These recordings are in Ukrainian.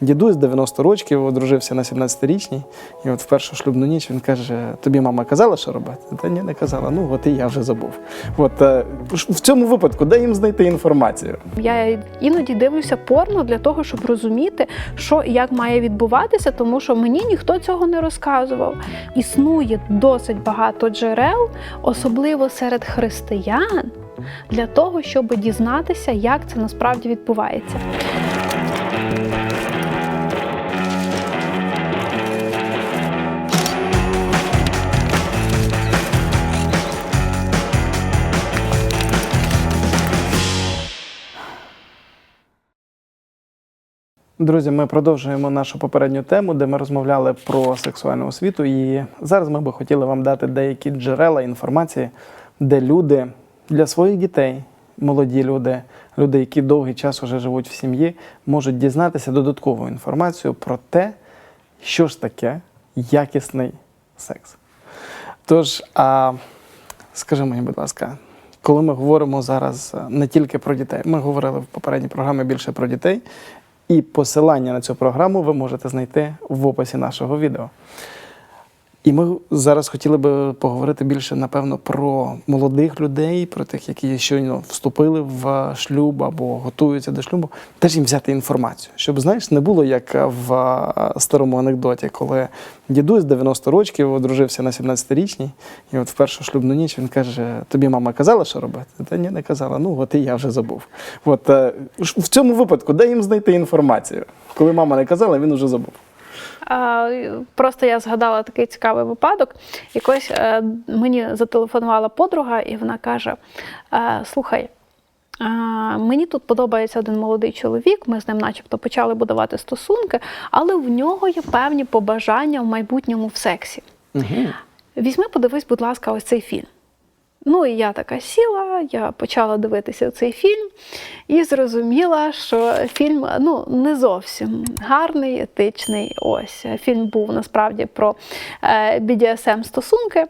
дідусь 90 років, одружився на 17-річній, і от в першу шлюбну ніч він каже: Тобі мама казала, що робити? Та ні, не казала. Ну от і я вже забув. От е, в цьому випадку, де їм знайти інформацію? Я іноді дивлюся порно для того, щоб розуміти, що і як має відбуватися, тому що мені ніхто цього не розказував. Існує досить багато джерел, особливо серед християн, для того, щоб дізнатися, як це насправді відбувається. Друзі, ми продовжуємо нашу попередню тему, де ми розмовляли про сексуальну освіту. І зараз ми би хотіли вам дати деякі джерела інформації, де люди для своїх дітей, молоді люди, люди, які довгий час уже живуть в сім'ї, можуть дізнатися додаткову інформацію про те, що ж таке якісний секс. Тож, а, скажи мені, будь ласка, коли ми говоримо зараз е, не тільки про дітей, ми говорили в попередній програмі більше про дітей, і посилання на цю програму ви можете знайти в описі нашого відео. І ми зараз хотіли би поговорити більше, напевно, про молодих людей, про тих, які щойно вступили в шлюб або готуються до шлюбу, теж їм взяти інформацію, щоб знаєш, не було як в старому анекдоті, коли дідусь 90 років одружився на 17-річній, і от в першу шлюбну ніч він каже: Тобі мама казала, що робити? Та ні, не казала. Ну от і я вже забув. От е, в цьому випадку, де їм знайти інформацію? Коли мама не казала, він уже забув. Просто я згадала такий цікавий випадок. Якось е, мені зателефонувала подруга, і вона каже: е, Слухай, е, мені тут подобається один молодий чоловік, ми з ним, начебто, почали будувати стосунки, але в нього є певні побажання в майбутньому в сексі. Угу. Візьми, подивись, будь ласка, ось цей фільм. Ну і я така сіла, я почала дивитися цей фільм і зрозуміла, що фільм ну не зовсім гарний, етичний. Ось фільм був насправді про е, BDSM стосунки.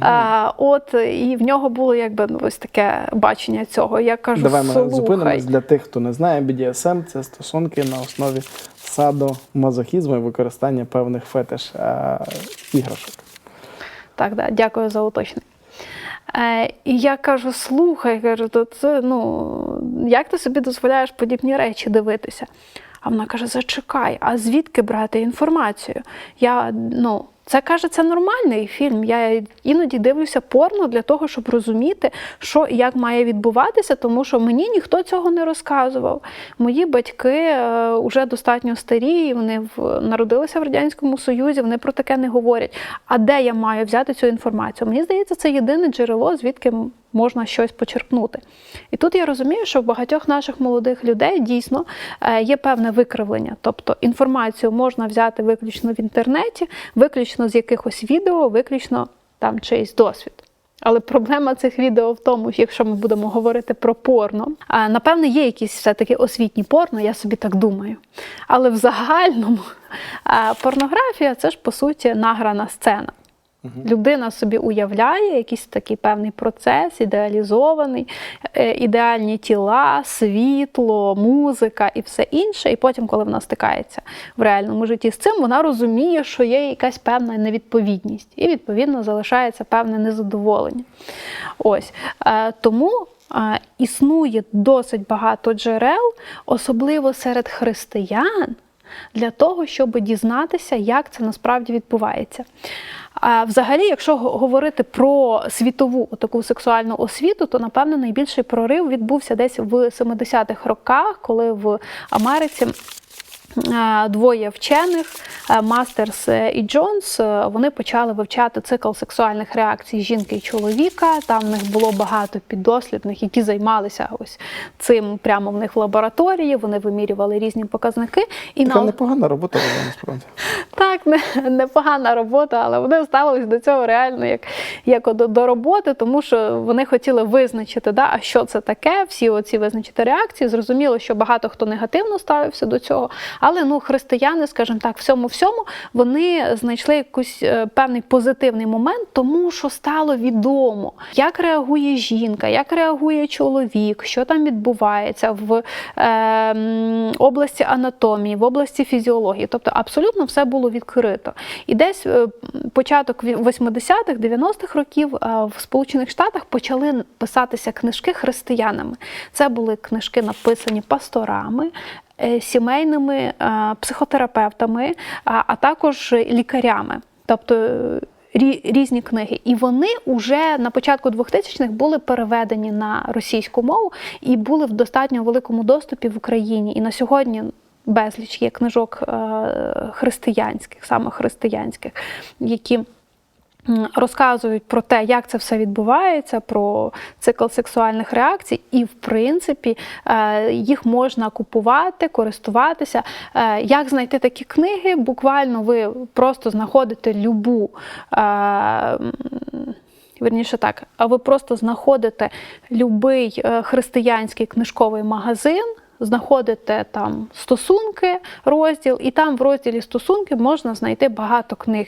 А, от і в нього було якби ну, ось таке бачення цього. Я кажу, Давай ми слухай. зупинимось для тих, хто не знає. BDSM – це стосунки на основі садомазохізму і використання певних фетиш е, іграшок. Так, да, дякую за уточнення. Е, і я кажу: слухай, кажу, то це ну як ти собі дозволяєш подібні речі дивитися? А вона каже: Зачекай, а звідки брати інформацію? Я ну. Це каже, це нормальний фільм. Я іноді дивлюся порно для того, щоб розуміти, що і як має відбуватися, тому що мені ніхто цього не розказував. Мої батьки вже достатньо старі, вони народилися в Радянському Союзі, вони про таке не говорять. А де я маю взяти цю інформацію? Мені здається, це єдине джерело, звідки можна щось почерпнути. І тут я розумію, що в багатьох наших молодих людей дійсно е, є певне викривлення. Тобто інформацію можна взяти виключно в інтернеті, виключно з якихось відео, виключно там чийсь досвід. Але проблема цих відео в тому, що якщо ми будемо говорити про порно, а, напевне, є якісь все-таки освітні порно, я собі так думаю. Але в загальному а, порнографія це ж по суті награна сцена. Людина собі уявляє якийсь такий певний процес, ідеалізований, е, ідеальні тіла, світло, музика і все інше. І потім, коли вона стикається в реальному житті з цим, вона розуміє, що є якась певна невідповідність, і відповідно залишається певне незадоволення. Ось Е, тому. е, Існує досить багато джерел, особливо серед християн, для того, щоб дізнатися, як це насправді відбувається. А взагалі, якщо говорити про світову таку сексуальну освіту, то напевно найбільший прорив відбувся десь в 70-х роках, коли в Америці. Двоє вчених, Мастерс е, і Джонс, е, вони почали вивчати цикл сексуальних реакцій жінки і чоловіка. Там в них було багато піддослідних, які займалися ось цим прямо в них в лабораторії. Вони вимірювали різні показники. І Така на непогана робота була насправді. так, не, непогана робота, але вони ставились до цього реально як, як до, до роботи, тому що вони хотіли визначити, да, а що це таке, всі оці визначити реакції. Зрозуміло, що багато хто негативно ставився до цього, Але ну, християни, скажімо так, всьому всьому вони знайшли якийсь е, певний позитивний момент, тому що стало відомо, як реагує жінка, як реагує чоловік, що там відбувається в е, області анатомії, в області фізіології. Тобто абсолютно все було відкрито. І десь е, початок ві- 80-х, 90-х років е, в Сполучених Штатах почали писатися книжки християнами. Це були книжки, написані пасторами. Е, Сімейними е, психотерапевтами, а, також лікарями, тобто е, різні книги. І вони вже на початку 2000-х були переведені на російську мову і були в достатньо великому доступі в Україні. І на сьогодні безліч є книжок християнських, саме християнських, які розказують про те, як це все відбувається, про цикл сексуальних реакцій, і в принципі е, їх можна купувати, користуватися. Е, Як знайти такі книги? Буквально ви просто знаходите любу. е, Верніше так, ви просто знаходите любий християнський книжковий магазин, знаходите там стосунки, розділ, і там в розділі стосунки можна знайти багато книг.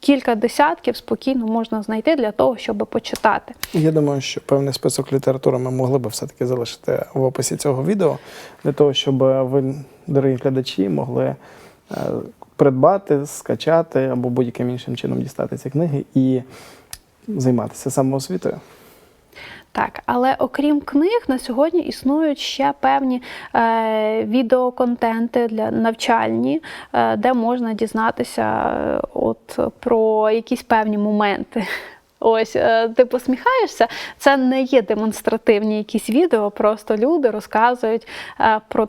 Кілька десятків спокійно можна знайти для того, щоб почитати. Я думаю, що певний список літератури ми могли би все-таки залишити в описі цього відео, для того, щоб ви, дорогі глядачі, могли е, придбати, скачати або будь-яким іншим чином дістати ці книги і займатися самоосвітою. Так, але окрім книг, на сьогодні існують ще певні е, відеоконтенти для навчальні, е, де можна дізнатися е, от, про якісь певні моменти. Ось е, ти посміхаєшся, це не є демонстративні якісь відео, просто люди розказують е, про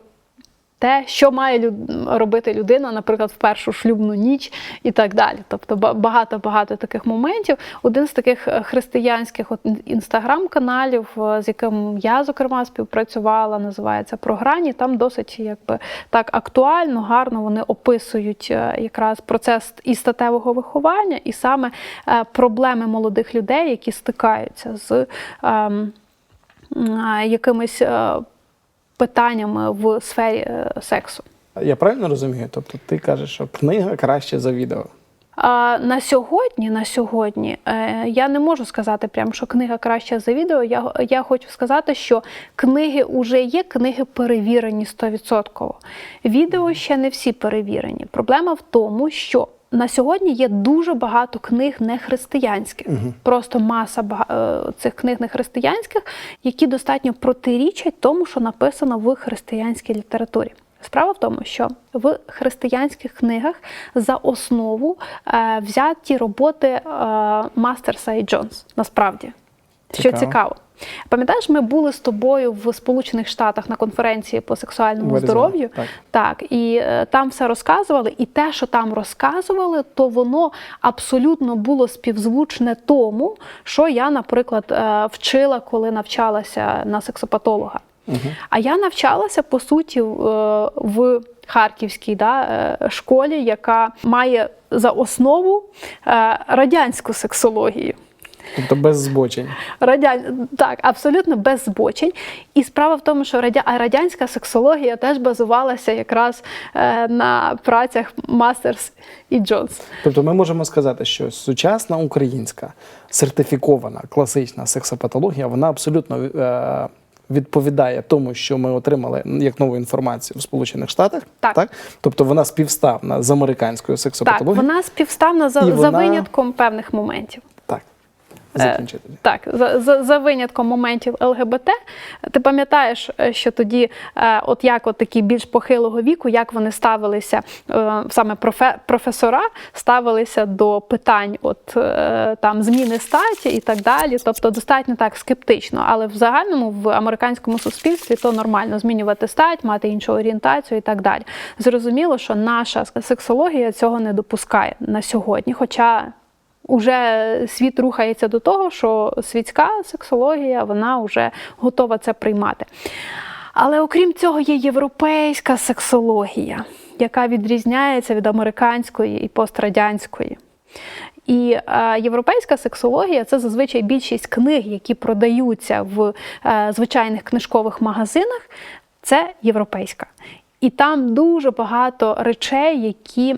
те, що має робити людина, наприклад, в першу шлюбну ніч і так далі. Тобто багато-багато таких моментів. Один з таких е, християнських інстаграм-каналів, е, з яким я, зокрема, співпрацювала, називається Програні. Там досить якби так актуально, гарно вони описують е, якраз процес і статевого виховання, і саме проблеми молодих людей, які стикаються з ем, якимись. Питаннями в сфері е, сексу. Я правильно розумію? Тобто ти кажеш, що книга краще за відео. А на сьогодні, на сьогодні е, я не можу сказати прям, що книга краща за відео. Я, я хочу сказати, що книги вже є, книги перевірені 100%. Відео ще не всі перевірені. Проблема в тому, що на сьогодні є дуже багато книг нехристиянських, просто маса е, цих книг нехристиянських, які достатньо протирічать тому, що написано в християнській літературі. Справа в тому, що в християнських книгах за основу е, взяті роботи е, Мастерса і Джонс. Насправді, що Цікаво. Пам'ятаєш, ми були з тобою в Сполучених Штатах на конференції по сексуальному здоров'ю. так. Так, і е, там все розказували, і те, що там розказували, то воно абсолютно було співзвучне тому, що я, наприклад, е, вчила, коли навчалася на сексопатолога. А я навчалася по суті в- е, в Харківській да, школі, яка має за основу е, радянську сексологію. Тобто без збочень. Радян... Так, абсолютно без збочень. І справа в тому, що радя... радянська сексологія теж базувалася якраз е, на працях Мастерс і Джонс. Тобто ми можемо сказати, що сучасна українська сертифікована класична сексопатологія, вона абсолютно е, відповідає тому, що ми отримали як нову інформацію в Сполучених Штатах. Так. Тобто вона співставна з американською Так, вона співставна за, І за винятком певних моментів. Так. Закінчити. Так, за, за, за винятком моментів ЛГБТ, ти пам'ятаєш, е, що тоді, е, от як от такі більш похилого віку, як вони ставилися, е, саме профе, професора ставилися до питань от е, там зміни статі і так далі. Тобто достатньо так скептично. Але в загальному в американському суспільстві то нормально змінювати стать, мати іншу орієнтацію і так далі. Зрозуміло, що наша сексологія цього не допускає на сьогодні. Хоча Уже світ рухається до того, що світська сексологія вона вже готова це приймати. Але окрім цього, є європейська сексологія, яка відрізняється від американської і пострадянської. І е, європейська сексологія це зазвичай більшість книг, які продаються в е, звичайних книжкових магазинах. Це європейська. І там дуже багато речей, які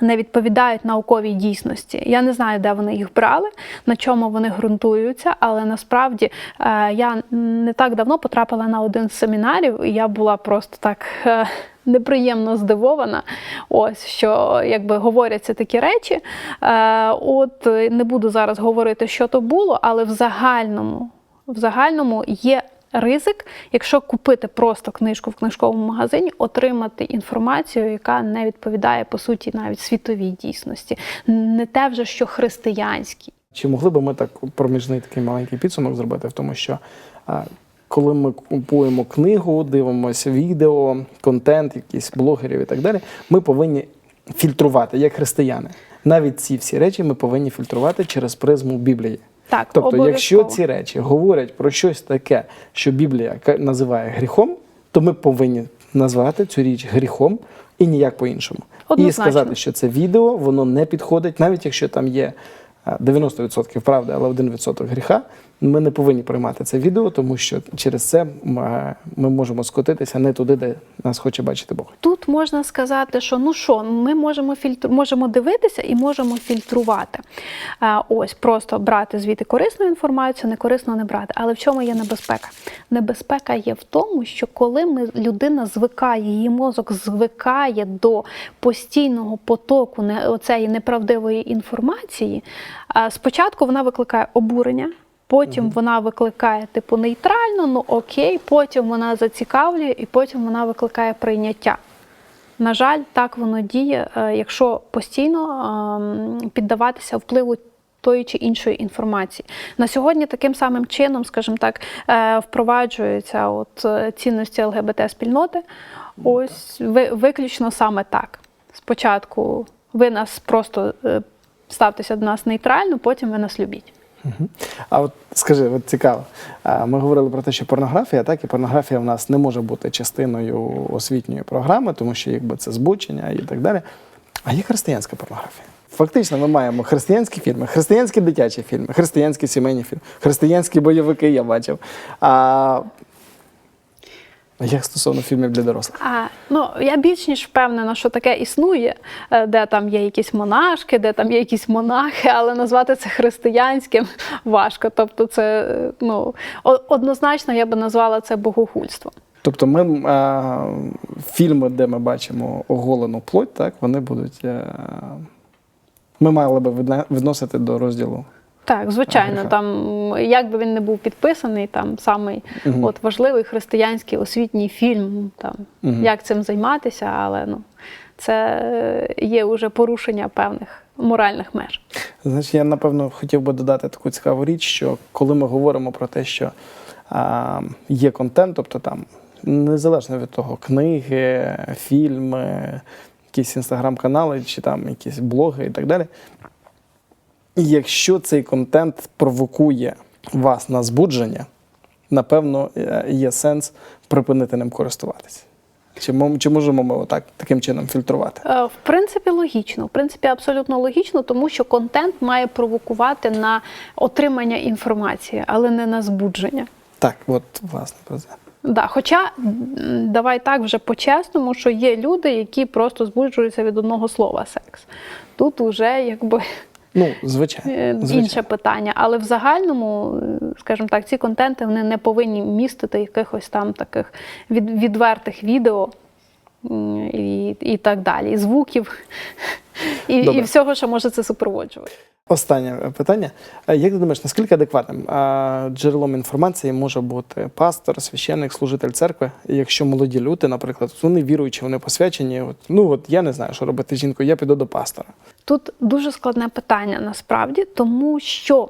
не відповідають науковій дійсності. Я не знаю, де вони їх брали, на чому вони ґрунтуються, але насправді е, я не так давно потрапила на один з семінарів, і я була просто так. е, Неприємно здивована, ось що якби говоряться такі речі. Е, от не буду зараз говорити, що то було, але в загальному, в загальному є ризик, якщо купити просто книжку в книжковому магазині, отримати інформацію, яка не відповідає по суті навіть світовій дійсності, не те вже що християнській. Чи могли б ми так проміжний такий маленький підсумок зробити в тому, що коли ми купуємо книгу, дивимося відео, контент, якісь блогерів і так далі, ми повинні фільтрувати як християни. Навіть ці всі речі ми повинні фільтрувати через призму Біблії. Так, Тобто, якщо ці речі говорять про щось таке, що Біблія називає гріхом, то ми повинні назвати цю річ гріхом і ніяк по-іншому. І сказати, що це відео воно не підходить, навіть якщо там є а, 90% правди, але 1% гріха. Ми не повинні приймати це відео, тому що через це ми можемо скотитися не туди, де нас хоче бачити Бог. Тут можна сказати, що ну що, ми можемо фільтр... можемо дивитися і можемо фільтрувати. Е, ось просто брати звідти корисну інформацію, не корисно не брати. Але в чому є небезпека? Небезпека є в тому, що коли ми людина звикає, її мозок звикає до постійного потоку не, оцеї неправдивої інформації, е, спочатку вона викликає обурення. Потім вона викликає типу нейтрально, ну окей, потім вона зацікавлює, і потім вона викликає прийняття. На жаль, так воно діє, е, якщо постійно ем, піддаватися впливу тої чи іншої інформації. На сьогодні таким самим чином, скажімо так, е, впроваджуються от е, цінності ЛГБТ-спільноти. Ось ви- виключно саме так. Спочатку ви нас просто ставтеся до нас нейтрально, потім ви нас любіть. А от скажи, от цікаво. Ми говорили про те, що порнографія, так і порнографія в нас не може бути частиною освітньої програми, тому що якби це збучення і так далі. А є християнська порнографія. Фактично, ми маємо християнські фільми, християнські дитячі фільми, християнські сімейні фільми, християнські бойовики я бачив. А як стосовно фільмів для дорослих? А, ну, я більш ніж впевнена, що таке існує, е, де там є якісь монашки, де там є якісь монахи, але назвати це християнським важко. Тобто, це е, ну, однозначно я би назвала це богохульством. Тобто, ми а, фільми, де ми бачимо оголену плоть, так, вони будуть. А, ми мали би відносити до розділу. Так, звичайно, Гріха. там як би він не був підписаний, там самий Мгм. от важливий християнський освітній фільм, там Мгм. як цим займатися, але ну це е, є вже порушення певних моральних меж. Значить, я напевно хотів би додати таку цікаву річ, що коли ми говоримо про те, що а, є контент, тобто там незалежно від того, книги, фільми, якісь інстаграм-канали чи там якісь блоги і так далі. І якщо цей контент провокує вас на збудження, напевно, е, є сенс припинити ним користуватися. Чи, чи можемо ми отак таким чином фільтрувати? Е, В принципі, логічно. В принципі, абсолютно логічно, тому що контент має провокувати на отримання інформації, але не на збудження. Так, от власне про це. Да, хоча давай так вже по-чесному, що є люди, які просто збуджуються від одного слова секс. Тут уже якби Ну, звичайно. е, звичайно. інше питання. Але в загальному, е, скажімо так, ці контенти вони не повинні містити якихось там таких від, відвертих відео і, і так далі, і звуків, і, і всього, що може це супроводжувати. Останнє питання. Як ти думаєш, наскільки адекватним джерелом інформації може бути пастор, священник, служитель церкви, якщо молоді люди, наприклад, вони віруючі, вони посвячені, от, ну от я не знаю, що робити з жінкою, я піду до пастора. Тут дуже складне питання насправді, тому що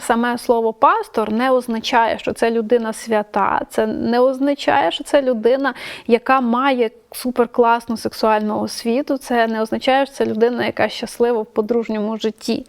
саме слово пастор не означає, що це людина свята, це не означає, що це людина, яка має суперкласну сексуальну освіту, це не означає, що це людина, яка щаслива в подружньому житті.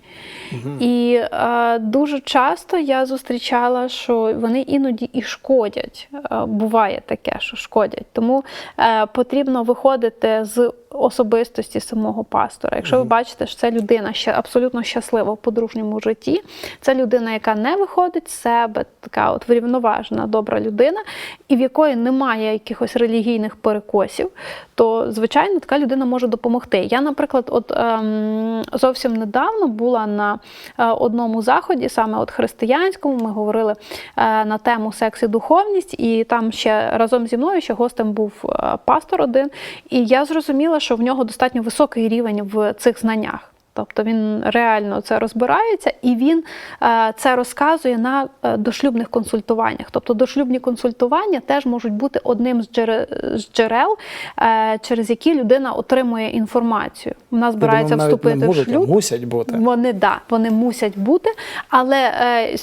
І е, дуже часто я зустрічала, що вони іноді і шкодять. Е, буває таке, що шкодять. Тому е, потрібно виходити з особистості самого пастора. Якщо ви бачите, що це людина ще абсолютно щаслива в подружньому житті, це людина, яка не виходить з себе, така от врівноважена, добра людина, і в якої немає якихось релігійних перекосів, то звичайно така людина може допомогти. Я, наприклад, от ем, зовсім недавно була на е, одному заході, саме от християнському. Ми говорили е, на тему секс і духовність, і там ще разом зі мною ще гостем був е, пастор один. І я зрозуміла, що в нього достатньо високий рівень в цих знаннях. Тобто він реально це розбирається і він е, це розказує на е, дошлюбних консультуваннях. Тобто дошлюбні консультування теж можуть бути одним з джерел, е, через які людина отримує інформацію. Вона збирається навіть вступити не можуть, в шлюб. мусять бути. Вони да, вони мусять бути. Але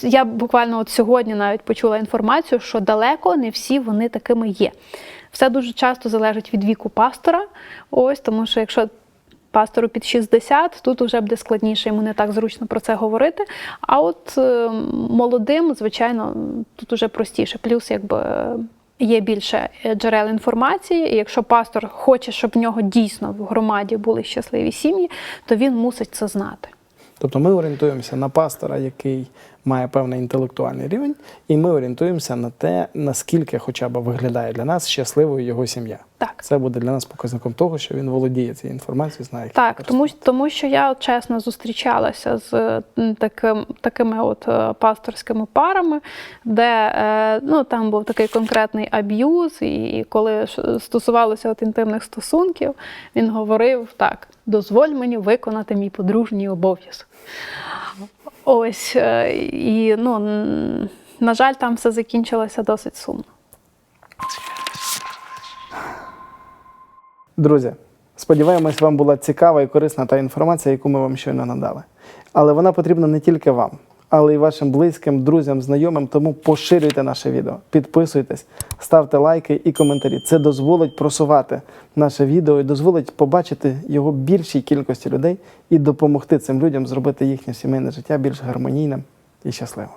я буквально от сьогодні навіть почула інформацію, що далеко не всі вони такими є. Все дуже часто залежить від віку пастора. Ось тому, що якщо пастору під 60, тут вже буде складніше, йому не так зручно про це говорити. А от е, молодим, звичайно, тут уже простіше. Плюс, якби. Є більше е, джерел інформації, і якщо пастор хоче, щоб в нього дійсно в громаді були щасливі сім'ї, то він мусить це знати. Тобто ми орієнтуємося на пастора, який має певний інтелектуальний рівень, і ми орієнтуємося на те, наскільки хоча б виглядає для нас щасливою його сім'я. Так. Це буде для нас показником того, що він володіє цією інформацією, знає. Так, тому, тому що я от, чесно зустрічалася з таким, такими от е, пасторськими парами, де е, ну, там був такий конкретний аб'юз, і коли стосувалося от інтимних стосунків, він говорив так: дозволь мені виконати мій подружній обов'язок. Ось, е, і ну, на жаль, там все закінчилося досить сумно. Друзі, сподіваємось, вам була цікава і корисна та інформація, яку ми вам щойно надали. Але вона потрібна не тільки вам, але й вашим близьким, друзям, знайомим. Тому поширюйте наше відео, підписуйтесь, ставте лайки і коментарі. Це дозволить просувати наше відео і дозволить побачити його більшій кількості людей і допомогти цим людям зробити їхнє сімейне життя більш гармонійним і щасливим.